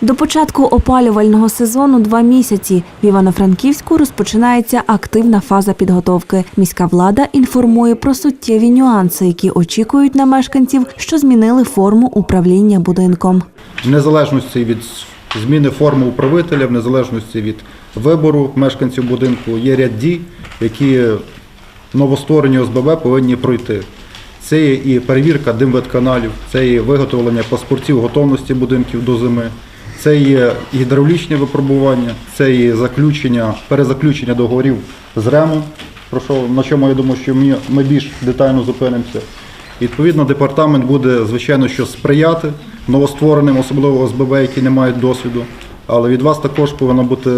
До початку опалювального сезону два місяці. В Івано-Франківську розпочинається активна фаза підготовки. Міська влада інформує про суттєві нюанси, які очікують на мешканців, що змінили форму управління будинком. в незалежності від зміни форми управителя, в незалежності від вибору мешканців будинку, є ряд дій, які новостворені ОСББ повинні пройти. Це є і перевірка димведканалів, це є виготовлення паспортів готовності будинків до зими, це є гідравлічне випробування, це є заключення, перезаключення договорів з РЕМом, про що, на чому я думаю, що ми, ми більш детально зупинимося. Відповідно, департамент буде, звичайно, що сприяти новоствореним, особливо ОСББ, які не мають досвіду. Але від вас також повинна бути,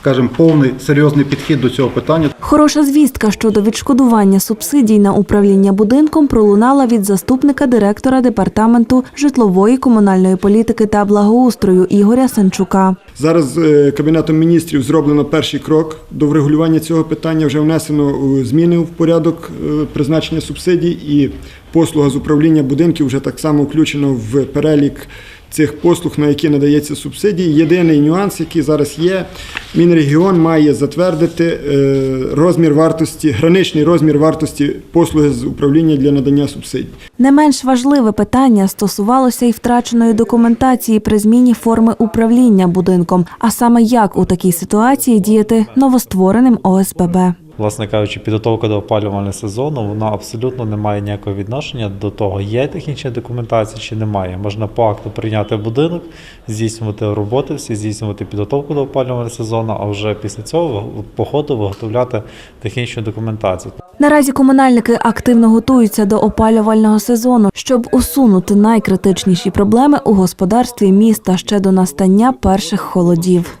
скажімо, повний серйозний підхід до цього питання. Хороша звістка щодо відшкодування субсидій на управління будинком пролунала від заступника директора департаменту житлової комунальної політики та благоустрою Ігоря Санчука. Зараз е, Кабінетом міністрів зроблено перший крок до врегулювання цього питання. Вже внесено е, зміни в порядок е, призначення субсидій, і послуга з управління будинків вже так само включено в перелік цих послуг, на які надається субсидії. Єдиний нюанс, який зараз є, Мінрегіон має затвердити е, розмір вартості, граничний розмір вартості послуги з управління для надання субсидій. Не менш важливе питання стосувалося й втраченої документації при зміні форми управління будинком, а саме як у такій ситуації діяти новоствореним ОСББ. Власне кажучи, підготовка до опалювального сезону вона абсолютно не має ніякого відношення до того, є технічна документація чи немає. Можна по акту прийняти будинок, здійснювати роботи, всі здійснювати підготовку до опалювального сезону, а вже після цього по ходу виготовляти технічну документацію. Наразі комунальники активно готуються до опалювального сезону, щоб усунути найкритичніші проблеми у господарстві міста ще до настання перших холодів.